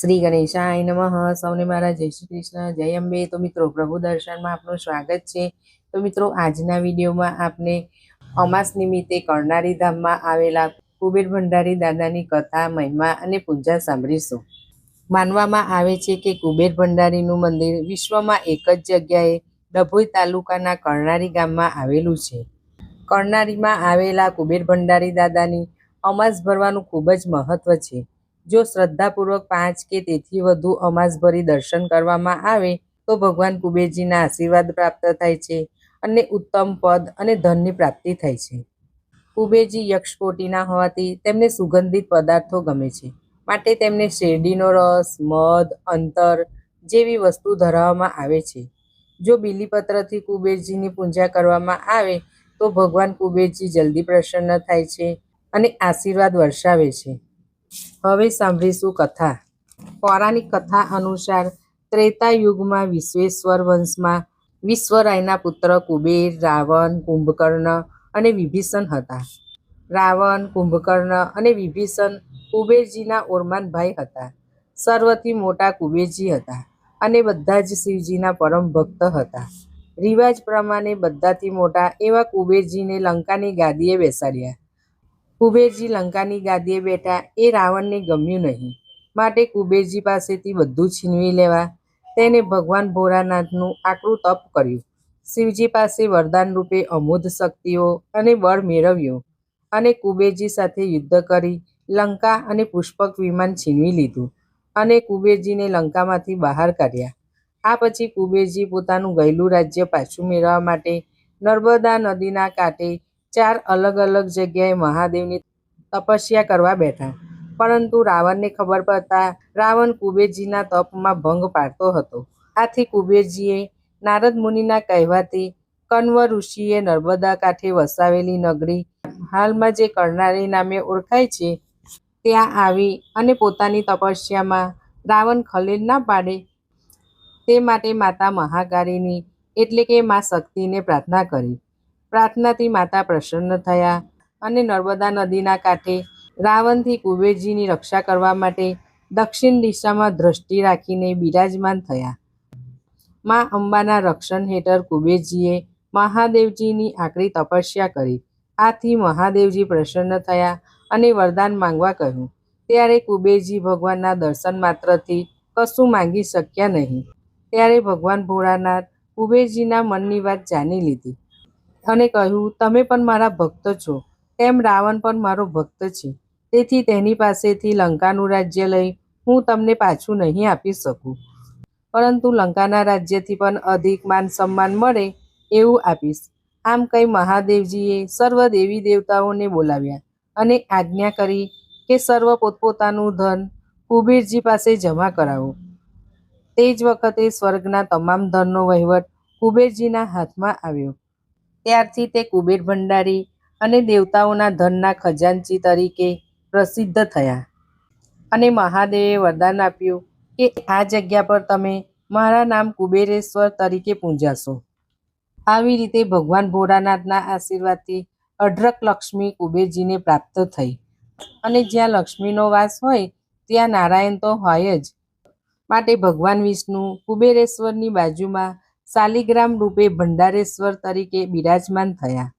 શ્રી ગણેશાય નમઃ. સૌને મારા જય શ્રી કૃષ્ણ. જય અંબે. તો મિત્રો, પ્રભુ દર્શનમાં આપનું સ્વાગત છે. તો મિત્રો, આજના વિડીયોમાં આપને અમાસ નિમિત્તે કરનારી ધામમાં આવેલા કુબેર ભંડારી દાદાની કથા, મહિમા અને પૂજા સાંભળીશું. માનવામાં આવે છે કે કુબેર ભંડારીનું મંદિર વિશ્વમાં એક જ જગ્યાએ ડભોઈ તાલુકાના કરનારી ગામમાં આવેલું છે. કરનારીમાં આવેલા કુબેર ભંડારી દાદાની અમાસ ભરવાનું ખૂબ જ મહત્વ છે. જો શ્રદ્ધાપૂર્વક પાંચ કે તેથી વધુ અમાસ ભરી દર્શન કરવામાં આવે, તો ભગવાન કુબેરજીના આશીર્વાદ પ્રાપ્ત થાય છે અને ઉત્તમ પદ અને ધનની પ્રાપ્તિ થાય છે. કુબેરજી યક્ષકોટીના હોવાથી તેમને સુગંધિત પદાર્થો ગમે છે. માટે તેમને શેરડીનો રસ, મધ, અંતર જેવી વસ્તુ ધરાવવામાં આવે છે. જો બીલીપત્રથી કુબેરજીની પૂજા કરવામાં આવે, તો ભગવાન કુબેરજી જલ્દી પ્રસન્ન થાય છે અને આશીર્વાદ વર્ષાવે છે. હવે સાંભળીશું કથા. પૌરાણિક કથા અનુસાર ત્રેતા યુગમાં વિશ્વેશ્વર વંશમાં વિશ્વરાયના પુત્ર કુબેર, રાવણ, કુંભકર્ણ અને વિભીષણ હતા. રાવણ, કુંભકર્ણ અને વિભીષણ કુબેરજીના ઓરમાન ભાઈ હતા. સર્વથી મોટા કુબેરજી હતા અને બધા જ શિવજીના પરમ ભક્ત હતા. રિવાજ પ્રમાણે બધાથી મોટા એવા કુબેરજીને લંકાની ગાદીએ બેસાડ્યા. કુબેરજી લંકાની ગાદીએ બેઠા, એ રાવણને ગમ્યું નહીં. માટે કુબેરજી પાસેથી બધું છીનવી લેવા તેને ભગવાન ભોરાનાથનું આકરું તપ કર્યું. શિવજી પાસે વરદાન રૂપે અમૂધ શક્તિઓ અને બળ મેળવ્યું અને કુબેરજી સાથે યુદ્ધ કરી લંકા અને પુષ્પક વિમાન છીનવી લીધું અને કુબેરજીને લંકામાંથી બહાર કાઢ્યા. આ પછી કુબેરજી પોતાનું ગયેલું રાજ્ય પાછું મેળવવા માટે નર્મદા નદીના કાંઠે ચાર અલગ અલગ જગ્યાએ મહાદેવની તપસ્યા કરવા બેઠા. પરંતુ રાવણને ખબર પડતા રાવણ કુબેરજીના તપમાં ભંગ પાડતો હતો. આથી કુબેરજીએ નારદ મુનિના કહેવાથી કન્વ ઋષિએ નર્મદા કાંઠે વસાવેલી નગરી હાલમાં જે કરનારી નામે ઓળખાય છે, ત્યાં આવી અને પોતાની તપસ્યામાં રાવણ ખલેલ ના પાડે. તે માટે માતા મહાકાળીની એટલે કે મા શક્તિને પ્રાર્થના કરી. પ્રાર્થનાથી માતા પ્રસન્ન થયા અને નર્મદા નદીના કાંઠે રાવણથી કુબેરજીની રક્ષા કરવા માટે દક્ષિણ દિશામાં દ્રષ્ટિ રાખીને બિરાજમાન થયા. મા અંબાના રક્ષણ હેઠળ કુબેરજીએ મહાદેવજીની આકરી તપસ્યા કરી. આથી મહાદેવજી પ્રસન્ન થયા અને વરદાન માંગવા કહ્યું. ત્યારે કુબેરજી ભગવાનના દર્શન માત્રથી કશું માંગી શક્યા નહીં. ત્યારે ભગવાન ભોળાનાથ કુબેરજીના મનની વાત જાણી લીધી. અને કહ્યું, તમે પણ મારા ભક્ત છો. તેમ રાવણ પણ મારો ભક્ત છે. તેથી તેની પાસેથી લંકાનું રાજ્ય લઈ હું તમને પાછું નહીં આપી શકું. પરંતુ લંકાના રાજ્યથી પણ અધિક માન સન્માન મળે એવું આપીશ. આમ કહી મહાદેવજીએ સર્વ દેવી દેવતાઓને બોલાવ્યા અને આજ્ઞા કરી કે સર્વ પોતપોતાનું ધન કુબેરજી પાસે જમા કરાવો. તે જ વખતે સ્વર્ગના તમામ ધનનો વહીવટ કુબેરજીના હાથમાં આવ્યો. ત્યારથી તે કુબેર ભંડારી અને દેવતાઓના ધનના ખજાનચી તરીકે પ્રસિદ્ધ થયા. અને મહાદેવે વરદાન આપ્યું કે આ જગ્યા પર તમે મારા નામ કુબેરેશ્વર તરીકે પૂંજાશો. આવી રીતે ભગવાન ભોળાનાથના આશીર્વાદથી અઢળક લક્ષ્મી કુબેરજીને પ્રાપ્ત થઈ. અને જ્યાં લક્ષ્મીનો વાસ હોય, ત્યાં નારાયણ તો હોય જ. માટે ભગવાન વિષ્ણુ કુબેરેશ્વરની બાજુમાં શાલિગ્રામ રૂપે ભંડારેશ્વર તરીકે બિરાજમાન થયા.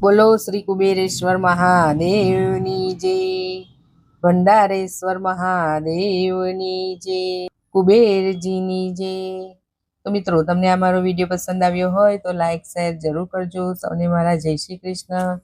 બોલો શ્રી કુબેરેશ્વર મહાદેવની જય. ભંડારેશ્વર મહાદેવની જય. કુબેરજીની જય. તો મિત્રો, તમને આ મારો વીડિયો પસંદ આવ્યો હોય તો લાઈક શેર જરૂર કરજો. સૌને મારા જય શ્રી કૃષ્ણ.